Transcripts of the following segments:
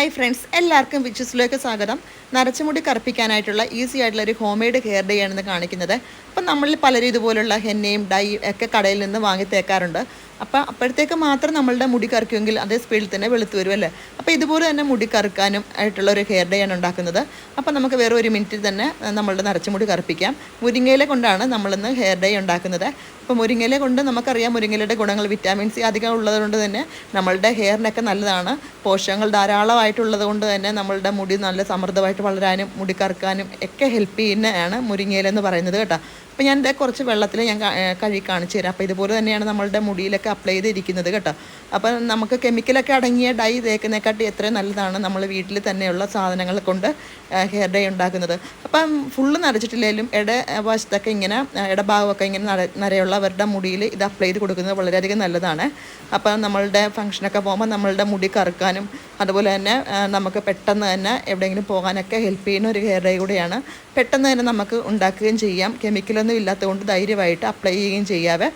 Hi friends എല്ലാവർക്കും വിച്ചസിലേക്ക് സ്വാഗതം. നരച്ചുമുടി കറുപ്പിക്കാനായിട്ടുള്ള easy ആയിട്ടുള്ള ഒരു ഹോം മെയ്ഡ് ഹെയർ ഡേ ആണെന്ന് കാണിക്കുന്നത്. അപ്പം നമ്മളിൽ പലരും ഇതുപോലുള്ള ഹെന്നയും ഡൈ ഒക്കെ കടയിൽ നിന്ന് വാങ്ങി തേക്കാറുണ്ട്. അപ്പം അപ്പോഴത്തേക്ക് മാത്രം നമ്മളുടെ മുടി കറുക്കുമെങ്കിൽ അതേ സ്പീഡിൽ തന്നെ വെളുത്ത് വരും അല്ലേ? അപ്പോൾ ഇതുപോലെ തന്നെ മുടി കറുക്കാനും ആയിട്ടുള്ള ഒരു ഹെയർ ഡേ ആണ് ഉണ്ടാക്കുന്നത്. അപ്പം നമുക്ക് വേറെ ഒരു മിനിറ്റിൽ തന്നെ നമ്മളുടെ നിറച്ച നരച്ചുമുടി കറുപ്പിക്കാം. മുരിങ്ങയില കൊണ്ടാണ് നമ്മളിന്ന് ഹെയർ ഡേ ഉണ്ടാക്കുന്നത്. അപ്പോൾ മുരിങ്ങയില കൊണ്ട് നമുക്കറിയാം മുരിങ്ങയിലയുടെ ഗുണങ്ങൾ വിറ്റാമിൻ സി അധികം ഉള്ളതുകൊണ്ട് തന്നെ നമ്മളുടെ ഹെയറിനൊക്കെ നല്ലതാണ്. പോഷകങ്ങൾ ധാരാളമായിട്ടുള്ളത് കൊണ്ട് തന്നെ നമ്മളുടെ മുടി നല്ല സമൃദ്ധമായിട്ട് വളരാനും മുടി കറുക്കാനും ഒക്കെ ഹെൽപ്പ് ചെയ്യുന്നതാണ് മുരിങ്ങയില എന്ന് പറയുന്നത് കേട്ടോ. അപ്പോൾ ഞാൻ കുറച്ച് വെള്ളത്തിൽ ഞാൻ കഴുകി കാണിച്ചു തരാം. അപ്പോൾ ഇതുപോലെ തന്നെയാണ് നമ്മളുടെ മുടിയിലൊക്കെ അപ്ലൈ ചെയ്തിരിക്കുന്നത് കേട്ടോ. അപ്പം നമുക്ക് കെമിക്കലൊക്കെ അടങ്ങിയ ഡൈ തേക്കുന്നതിനെക്കാട്ടി എത്രയും നല്ലതാണ് നമ്മൾ വീട്ടിൽ തന്നെയുള്ള സാധനങ്ങൾ കൊണ്ട് ഹെയർ ഡൈ ഉണ്ടാക്കുന്നത്. അപ്പം ഫുള്ള് നരച്ചിട്ടില്ലെങ്കിലും ഇട വശത്തൊക്കെ ഇങ്ങനെ ഇടഭാഗമൊക്കെ ഇങ്ങനെ നര നരയുള്ളവരുടെ മുടിയിൽ ഇത് അപ്ലൈ ചെയ്ത് കൊടുക്കുന്നത് വളരെയധികം നല്ലതാണ്. അപ്പം നമ്മളുടെ ഫംഗ്ഷനൊക്കെ പോകുമ്പോൾ നമ്മളുടെ മുടി കറുക്കാനും അതുപോലെ തന്നെ നമുക്ക് പെട്ടെന്ന് തന്നെ എവിടെയെങ്കിലും പോകാനൊക്കെ ഹെൽപ്പ് ചെയ്യുന്ന ഒരു ഹെയർ ഡൈ കൂടെയാണ്. പെട്ടെന്ന് തന്നെ നമുക്ക് ഉണ്ടാക്കുകയും ചെയ്യാം. കെമിക്കലൊന്നും ഇല്ലാത്തതുകൊണ്ട് ധൈര്യമായിട്ട് അപ്ലൈ ചെയ്യുകയും ചെയ്യാവേ.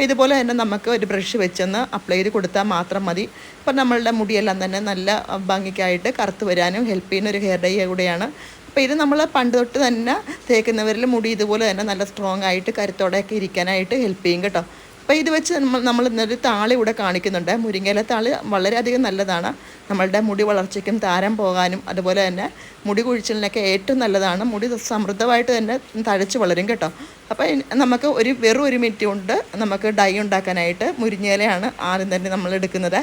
അപ്പോൾ ഇതുപോലെ തന്നെ നമുക്ക് ഒരു ബ്രഷ് വെച്ചൊന്ന് അപ്ലൈ ചെയ്ത് കൊടുത്താൽ മാത്രം മതി. അപ്പോൾ നമ്മളുടെ മുടിയെല്ലാം തന്നെ നല്ല ഭംഗിക്കായിട്ട് കറുത്ത് വരാനും ഹെൽപ്പ് ചെയ്യുന്ന ഒരു ഹെയർ ഡൈ കൂടെയാണ്. അപ്പോൾ ഇത് നമ്മൾ പണ്ട് തൊട്ട് തന്നെ തേക്കുന്നവരിൽ മുടി ഇതുപോലെ തന്നെ നല്ല സ്ട്രോങ് ആയിട്ട് കരുത്തോടെയൊക്കെ ഇരിക്കാനായിട്ട് ഹെൽപ്പ് ചെയ്യും കേട്ടോ. അപ്പോൾ ഇത് വെച്ച് നമ്മൾ ഇന്നൊരു താളി ഇവിടെ കാണിക്കുന്നുണ്ട്. മുരിങ്ങയില താളി വളരെയധികം നല്ലതാണ്. നമ്മളുടെ മുടി വളർച്ചയ്ക്കും താരം പോകാനും അതുപോലെ തന്നെ മുടി കുഴിച്ചിലിനൊക്കെ ഏറ്റവും നല്ലതാണ്. മുടി സമൃദ്ധമായിട്ട് തന്നെ തഴച്ച് വളരും കേട്ടോ. അപ്പോൾ നമുക്ക് ഒരു വെറും ഒരു മിനിറ്റ് കൊണ്ട് നമുക്ക് ഡൈ ഉണ്ടാക്കാനായിട്ട് മുരിങ്ങയിലയാണ് ആദ്യം തന്നെ നമ്മൾ എടുക്കുന്നത്.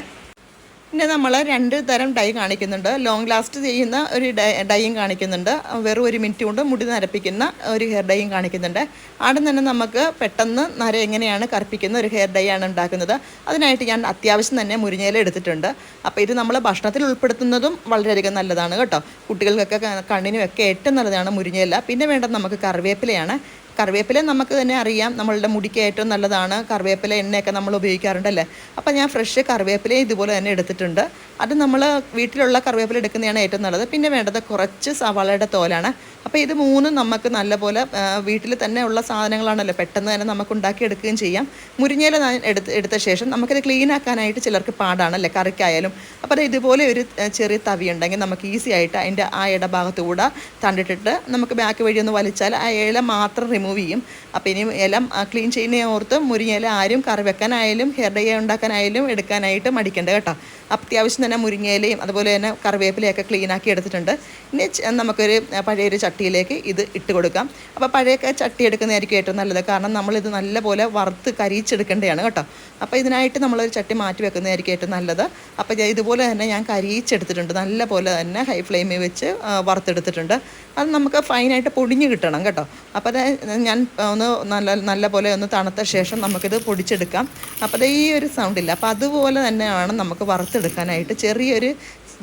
പിന്നെ നമ്മൾ രണ്ട് തരം ഡൈ കാണിക്കുന്നുണ്ട്. ലോങ് ലാസ്റ്റ് ചെയ്യുന്ന ഒരു ഡൈ ഡൈയും കാണിക്കുന്നുണ്ട്. വെറും ഒരു മിനിറ്റ് കൊണ്ട് മുടി നരപ്പിക്കുന്ന ഒരു ഹെയർ ഡൈയും കാണിക്കുന്നുണ്ട്. അവിടെ തന്നെ നമുക്ക് പെട്ടെന്ന് നര എങ്ങനെയാണ് കറുപ്പിക്കുന്ന ഒരു ഹെയർ ഡൈ ആണ് ഉണ്ടാക്കുന്നത്. അതിനായിട്ട് ഞാൻ അത്യാവശ്യം തന്നെ മുരിഞ്ഞേല എടുത്തിട്ടുണ്ട്. അപ്പോൾ ഇത് നമ്മൾ ഭക്ഷണത്തിൽ ഉൾപ്പെടുത്തുന്നതും വളരെയധികം നല്ലതാണ് കേട്ടോ. കുട്ടികൾക്കൊക്കെ കണ്ണിനുമൊക്കെ ഏറ്റവും നല്ലതാണ് മുരിഞ്ഞേല പിന്നെ വേണ്ടത് നമുക്ക് കറിവേപ്പിലയാണ്. കറിവേപ്പില നമുക്ക് തന്നെ അറിയാം. നമ്മളുടെ മുടിക്ക് ഏറ്റവും നല്ലതാണ്. കറിവേപ്പില എണ്ണയൊക്കെ നമ്മൾ ഉപയോഗിക്കാറുണ്ടല്ലേ അപ്പോൾ ഞാൻ ഫ്രഷ് കറിവേപ്പില ഇതുപോലെ തന്നെ എടുത്തിട്ടുണ്ട്. അത് നമ്മൾ വീട്ടിലുള്ള കറിവേപ്പില എടുക്കുന്നതാണ് ഏറ്റവും നല്ലത്. പിന്നെ വേണ്ടത് കുറച്ച് സവാളയുടെ തോലാണ്. അപ്പോൾ ഇത് മൂന്നും നമുക്ക് നല്ലപോലെ വീട്ടിൽ തന്നെ ഉള്ള സാധനങ്ങളാണല്ലോ. പെട്ടെന്ന് തന്നെ നമുക്ക് ഉണ്ടാക്കി എടുക്കുകയും ചെയ്യാം. മുരിങ്ങയില എടുത്ത് എടുത്ത ശേഷം നമുക്കിത് ക്ലീൻ ആക്കാനായിട്ട് ചിലർക്ക് പാടാണല്ലേ കറിക്കായാലും. അപ്പോൾ ഇതുപോലെ ഒരു ചെറിയ തവി ഉണ്ടെങ്കിൽ നമുക്ക് ഈസി ആയിട്ട് അതിന്റെ ആ ഇടഭാഗത്തുകൂടെ തണ്ടിട്ടിട്ട് നമുക്ക് ബാക്ക് വഴി ഒന്ന് വലിച്ചാൽ ആ ഇല മാത്രം റിമൂവ് ചെയ്യും. അപ്പോൾ ഇനി ഇല ക്ലീൻ ചെയ്യുന്ന ഓർത്ത് മുരിങ്ങയില ആരും കറി വെക്കാനായാലും ഹെയർ ഡൈ ഉണ്ടാക്കാനായാലും എടുക്കാനായിട്ട് മടിക്കേണ്ട കേട്ടോ. അത്യാവശ്യം തന്നെ മുരിങ്ങയിലയും അതുപോലെ തന്നെ കറിവേപ്പിലയൊക്കെ ക്ലീൻ ആക്കി എടുത്തിട്ടുണ്ട്. ഇനി നമുക്കൊരു പഴയൊരു ചട്ടിയിലേക്ക് ഇത് ഇട്ട് കൊടുക്കാം. അപ്പോൾ പഴയൊക്കെ ചട്ടി എടുക്കുന്നതായിരിക്കും ഏറ്റവും നല്ലത്. കാരണം നമ്മളിത് നല്ലപോലെ വറുത്ത് കരിയിച്ചെടുക്കേണ്ടതാണ് കേട്ടോ. അപ്പോൾ ഇതിനായിട്ട് നമ്മളൊരു ചട്ടി മാറ്റി വെക്കുന്നതായിരിക്കും ഏറ്റവും നല്ലത്. അപ്പോൾ ഇതുപോലെ തന്നെ ഞാൻ കരിയിച്ചെടുത്തിട്ടുണ്ട്. നല്ലപോലെ തന്നെ ഹൈ ഫ്ലെയിമിൽ വെച്ച് വറുത്തെടുത്തിട്ടുണ്ട്. അത് നമുക്ക് ഫൈനായിട്ട് പൊടിഞ്ഞ് കിട്ടണം കേട്ടോ. അപ്പോൾ ഞാൻ ഒന്ന് നല്ല നല്ല പോലെ ഒന്ന് തണുത്ത ശേഷം നമുക്കിത് പൊടിച്ചെടുക്കാം. അപ്പോൾ ഈ ഒരു സൗണ്ടില്ല അപ്പോൾ അതുപോലെ തന്നെയാണ് നമുക്ക് വറുത്തെടുക്കാനായിട്ട് ചെറിയൊരു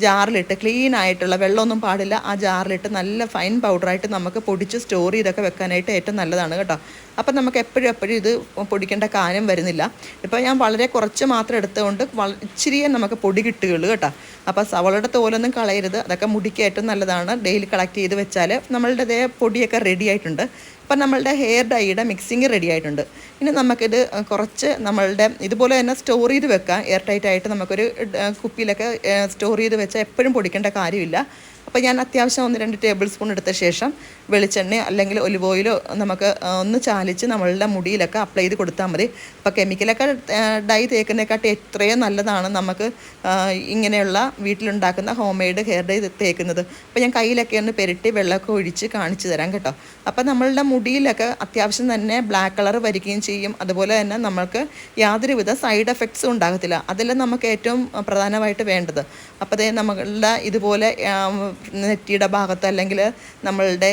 ജാറിലിട്ട് ക്ലീൻ ആയിട്ടുള്ള വെള്ളമൊന്നും പാടില്ല. ആ ജാറിലിട്ട് നല്ല ഫൈൻ പൗഡറായിട്ട് നമുക്ക് പൊടിച്ച് സ്റ്റോർ ചെയ്തൊക്കെ വെക്കാനായിട്ട് ഏറ്റവും നല്ലതാണ് കേട്ടോ. അപ്പം നമുക്ക് എപ്പോഴും എപ്പോഴും ഇത് പൊടിക്കേണ്ട കാര്യം വരുന്നില്ല. ഇപ്പോൾ ഞാൻ വളരെ കുറച്ച് മാത്രം എടുത്തുകൊണ്ട് ഇച്ചിരി നമുക്ക് പൊടി കിട്ടുകയുള്ളൂ കേട്ടോ. അപ്പോൾ സവളയുടെ തോലൊന്നും കളയരുത്. അതൊക്കെ മുടിക്ക് ഏറ്റവും നല്ലതാണ്. ഡെയിലി കളക്ട് ചെയ്ത് വെച്ചാൽ നമ്മളുടെ പൊടിയൊക്കെ റെഡി ആയിട്ടുണ്ട്. അപ്പം നമ്മളുടെ ഹെയർ ഡൈയുടെ മിക്സിങ് റെഡി ആയിട്ടുണ്ട്. ഇനി നമുക്കിത് കുറച്ച് നമ്മളുടെ ഇതുപോലെ തന്നെ സ്റ്റോർ ചെയ്ത് വെക്കാം. എയർ ടൈറ്റ് ആയിട്ട് നമുക്കൊരു കുപ്പിയിലൊക്കെ സ്റ്റോർ ചെയ്ത് വെച്ചാൽ എപ്പോഴും പൊടിക്കേണ്ട കാര്യമില്ല. അപ്പോൾ ഞാൻ അത്യാവശ്യം ഒന്ന് രണ്ട് ടേബിൾ സ്പൂൺ എടുത്ത ശേഷം വെളിച്ചെണ്ണയോ അല്ലെങ്കിൽ ഒലിവ് ഓയിലോ നമുക്ക് ഒന്ന് ചാലിച്ച് നമ്മളുടെ മുടിയിലൊക്കെ അപ്ലൈ ചെയ്ത് കൊടുത്താൽ മതി. അപ്പോൾ കെമിക്കലൊക്കെ ഡൈ തേക്കുന്നതിനെക്കാട്ടി എത്രയോ നല്ലതാണ് നമുക്ക് ഇങ്ങനെയുള്ള വീട്ടിലുണ്ടാക്കുന്ന ഹോം മെയ്ഡ് ഹെയർ ഡൈ തേക്കുന്നത്. അപ്പോൾ ഞാൻ കയ്യിലൊക്കെ ഒന്ന് പെരട്ടി വെള്ളമൊക്കെ ഒഴിച്ച് കാണിച്ചു തരാം കേട്ടോ. അപ്പോൾ നമ്മളുടെ മുടിയിലൊക്കെ അത്യാവശ്യം തന്നെ ബ്ലാക്ക് കളർ വരികയും ചെയ്യും. അതുപോലെ തന്നെ നമ്മൾക്ക് യാതൊരുവിധ സൈഡ് എഫക്ട്സും ഉണ്ടാകത്തില്ല. അതെല്ലാം നമുക്ക് ഏറ്റവും പ്രധാനമായിട്ട് വേണ്ടത്. അപ്പോൾ അതേ നമ്മളുടെ ഇതുപോലെ നെറ്റിയുടെ ഭാഗത്ത് അല്ലെങ്കിൽ നമ്മളുടെ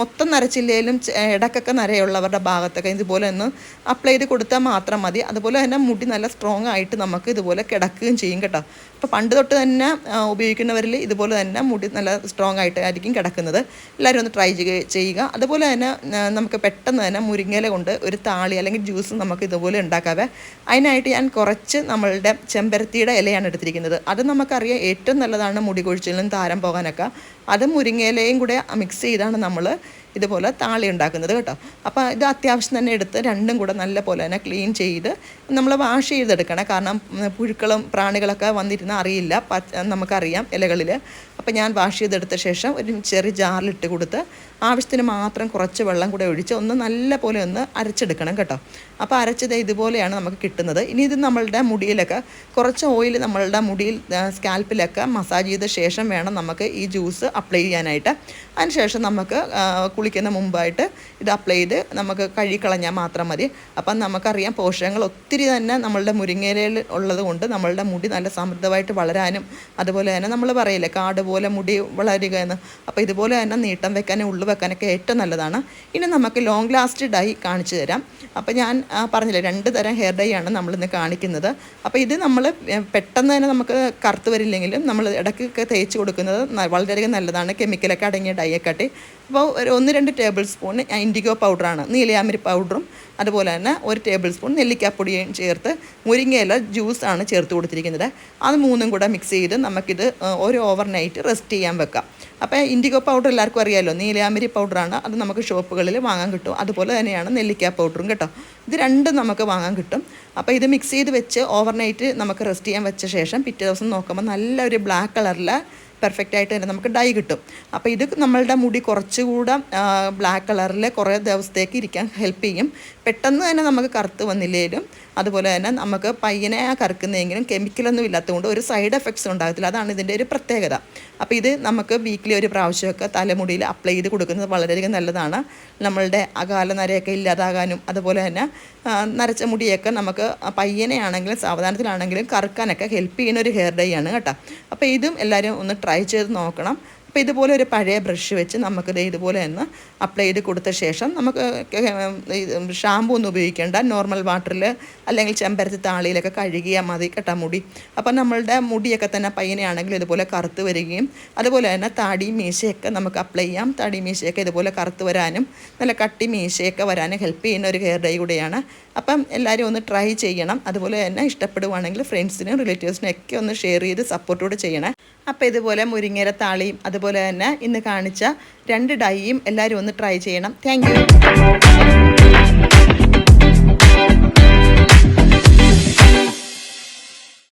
മൊത്തം നരച്ചില്ലേലും ഇടക്കൊക്കെ നരയുള്ളവരുടെ ഭാഗത്തൊക്കെ ഇതുപോലെ ഒന്ന് അപ്ലൈ ചെയ്ത് കൊടുത്താൽ മാത്രം മതി. അതുപോലെ തന്നെ മുടി നല്ല സ്ട്രോങ് ആയിട്ട് നമുക്ക് ഇതുപോലെ കിടക്കുകയും ചെയ്യും കേട്ടോ. അപ്പോൾ പണ്ട് തൊട്ട് തന്നെ ഉപയോഗിക്കുന്നവരിൽ ഇതുപോലെ തന്നെ മുടി നല്ല സ്ട്രോങ് ആയിട്ടായിരിക്കും കിടക്കുന്നത്. എല്ലാവരും ഒന്ന് ട്രൈ ചെയ്യുക. അതുപോലെ തന്നെ നമുക്ക് പെട്ടെന്ന് തന്നെ മുരിങ്ങയില കൊണ്ട് ഒരു താളി അല്ലെങ്കിൽ ജ്യൂസ് നമുക്ക് ഇതുപോലെ ഉണ്ടാക്കാവേ. അതിനായിട്ട് ഞാൻ കുറച്ച് നമ്മളുടെ ചെമ്പരത്തിയുടെ ഇലയാണ് എടുത്തിരിക്കുന്നത്. അത് നമുക്കറിയാം ഏറ്റവും നല്ലതാണ് മുടി കൊഴിച്ചിലും താരം പോകാനൊക്കെ. അത് മുരിങ്ങയിലയും കൂടെ മിക്സ് ചെയ്താണ് നമ്മൾ ഇതുപോലെ താളി ഉണ്ടാക്കുന്നത് കേട്ടോ. അപ്പോൾ ഇത് അത്യാവശ്യം തന്നെ എടുത്ത് രണ്ടും കൂടെ നല്ല പോലെ തന്നെ ക്ലീൻ ചെയ്ത് നമ്മൾ വാഷ് ചെയ്തെടുക്കണം. കാരണം പുഴുക്കളും പ്രാണികളൊക്കെ വന്നിരുന്ന അറിയില്ല. നമുക്കറിയാം ഇലകളിൽ. അപ്പോൾ ഞാൻ വാഷ് ചെയ്തെടുത്ത ശേഷം ഒരു ചെറിയ ജാറിലിട്ട് കൊടുത്ത് ആവശ്യത്തിന് മാത്രം കുറച്ച് വെള്ളം കൂടെ ഒഴിച്ച് ഒന്ന് നല്ല പോലെ ഒന്ന് അരച്ചെടുക്കണം കേട്ടോ. അപ്പോൾ അരച്ചത് ഇതുപോലെയാണ് നമുക്ക് കിട്ടുന്നത്. ഇനി ഇത് നമ്മളുടെ മുടിയിലൊക്കെ കുറച്ച് ഓയിൽ നമ്മളുടെ മുടിയിൽ സ്കാൽപ്പിലൊക്കെ മസാജ് ചെയ്ത ശേഷം വേണം നമുക്ക് ഈ ജ്യൂസ് അപ്ലൈ ചെയ്യാനായിട്ട്. അതിനുശേഷം നമുക്ക് കുളിക്കുന്ന മുമ്പായിട്ട് ഇത് അപ്ലൈ ചെയ്ത് നമുക്ക് കഴുകിക്കളഞ്ഞാൽ മാത്രം മതി. അപ്പം നമുക്കറിയാം പോഷകങ്ങൾ ഒത്തിരി തന്നെ നമ്മളുടെ മുരിങ്ങയിലയിൽ ഉള്ളത് കൊണ്ട് നമ്മളുടെ മുടി നല്ല സമൃദ്ധമായിട്ട് വളരാനും അതുപോലെ തന്നെ നമ്മൾ പറയില്ലേ കാട് പോലെ മുടി വളരുക എന്ന്. അപ്പോൾ ഇതുപോലെ തന്നെ നീട്ടം വെക്കാനും ഉള്ളു വെക്കാനൊക്കെ ഏറ്റവും നല്ലതാണ്. ഇനി നമുക്ക് ലോങ് ലാസ്റ്റ് ഡൈ കാണിച്ചു തരാം. അപ്പോൾ ഞാൻ പറഞ്ഞില്ലേ രണ്ട് തരം ഹെയർ ഡൈ ആണ് നമ്മളിന്ന് കാണിക്കുന്നത്. അപ്പോൾ ഇത് നമ്മൾ പെട്ടെന്ന് തന്നെ നമുക്ക് കറുത്ത് വരില്ലെങ്കിലും നമ്മൾ ഇടയ്ക്കൊക്കെ തേച്ച് കൊടുക്കുന്നത് വളരെയധികം നല്ലതാണ്. കെമിക്കലൊക്കെ അടങ്ങിയ ഡൈയെക്കാട്ടി അപ്പോൾ ഒരു ഒന്ന് രണ്ട് ടേബിൾ സ്പൂൺ ഇൻഡിഗോ പൗഡറാണ് നീലയാമരി പൗഡറും അതുപോലെ തന്നെ ഒരു ടേബിൾ സ്പൂൺ നെല്ലിക്കാപ്പൊടിയും ചേർത്ത് മുരിങ്ങയില ജ്യൂസാണ് ചേർത്ത് കൊടുത്തിരിക്കുന്നത്. അത് മൂന്നും കൂടെ മിക്സ് ചെയ്ത് നമുക്കിത് ഒരു ഓവർ നൈറ്റ് റെസ്റ്റ് ചെയ്യാൻ വെക്കാം. അപ്പോൾ ഇൻഡിഗോ പൗഡർ എല്ലാവർക്കും അറിയാമല്ലോ നീലയാമരി പൗഡറാണ് അത് നമുക്ക് ഷോപ്പുകളിൽ വാങ്ങാൻ കിട്ടും. അതുപോലെ തന്നെയാണ് നെല്ലിക്ക പൗഡറും കേട്ടോ. ഇത് രണ്ടും നമുക്ക് വാങ്ങാൻ കിട്ടും. അപ്പോൾ ഇത് മിക്സ് ചെയ്ത് വെച്ച് ഓവർനൈറ്റ് നമുക്ക് റെസ്റ്റ് ചെയ്യാൻ വെച്ച ശേഷം പിറ്റേ ദിവസം നോക്കുമ്പോൾ നല്ലൊരു ബ്ലാക്ക് കളറിൽ പെർഫെക്റ്റ് ആയിട്ട് തന്നെ നമുക്ക് ഡൈ കിട്ടും. അപ്പോൾ ഇത് നമ്മളുടെ മുടി കുറച്ചുകൂടെ ബ്ലാക്ക് കളറിൽ കുറേ ദിവസത്തേക്ക് ഇരിക്കാൻ ഹെൽപ്പ് ചെയ്യും. പെട്ടെന്ന് തന്നെ നമുക്ക് കറുത്ത് വന്നില്ലെങ്കിലും അതുപോലെ തന്നെ നമുക്ക് പയ്യനെ കറുക്കുന്നതെങ്കിലും കെമിക്കലൊന്നും ഇല്ലാത്തതുകൊണ്ട് ഒരു സൈഡ് എഫക്ട്സ് ഉണ്ടാകത്തില്ല. അതാണ് ഇതിന്റെ ഒരു പ്രത്യേകത. അപ്പോൾ ഇത് നമുക്ക് വീക്കിലി ഒരു പ്രാവശ്യമൊക്കെ തലമുടിയിൽ അപ്ലൈ ചെയ്ത് കൊടുക്കുന്നത് വളരെയധികം നല്ലതാണ്. നമ്മളുടെ അകാല നരയൊക്കെ ഇല്ലാതാകാനും അതുപോലെ തന്നെ നരച്ച മുടിയൊക്കെ നമുക്ക് പയ്യനെയാണെങ്കിലും സാവധാനത്തിലാണെങ്കിലും കറുക്കാനൊക്കെ ഹെൽപ്പ് ചെയ്യുന്ന ഒരു ഹെയർ ഡൈ ആണ് കേട്ടോ. അപ്പോൾ ഇതും എല്ലാവരും ഒന്ന് ട്രൈ ചെയ്ത് നോക്കണം. അപ്പോൾ ഇതുപോലെ ഒരു പഴയ ബ്രഷ് വെച്ച് നമുക്കിത് ഇതുപോലെ ഒന്ന് അപ്ലൈ ചെയ്ത് കൊടുത്ത ശേഷം നമുക്ക് ഷാമ്പു ഒന്നും ഉപയോഗിക്കേണ്ട. നോർമൽ വാട്ടറിൽ അല്ലെങ്കിൽ ചെമ്പരത്തി താളിയിലൊക്കെ കഴുകിയാൽ മതി കേട്ടോ മുടി. അപ്പം നമ്മളുടെ മുടിയൊക്കെ തന്നെ പയ്യനെയാണെങ്കിൽ ഇതുപോലെ കറുത്ത് വരികയും അതുപോലെ തന്നെ താടി മീശയൊക്കെ നമുക്ക് അപ്ലൈ ചെയ്യാം. താടി മീശയൊക്കെ ഇതുപോലെ കറുത്ത് വരാനും നല്ല കട്ടി മീശയൊക്കെ വരാനും ഹെൽപ്പ് ചെയ്യുന്ന ഒരു ഹെയർ ഡൈ കൂടെയാണ്. അപ്പം എല്ലാവരും ഒന്ന് ട്രൈ ചെയ്യണം. അതുപോലെ തന്നെ ഇഷ്ടപ്പെടുവാണെങ്കിൽ ഫ്രണ്ട്സിനും റിലേറ്റീവ്സിനും ഒക്കെ ഒന്ന് ഷെയർ ചെയ്ത് സപ്പോർട്ടോട് ചെയ്യണേ. അപ്പോൾ ഇതുപോലെ മുരിങ്ങര താളിയും അതുപോലെ തന്നെ ഇന്ന് കാണിച്ച രണ്ട് ഡൈയും എല്ലാവരും ഒന്ന് ട്രൈ ചെയ്യണം. താങ്ക്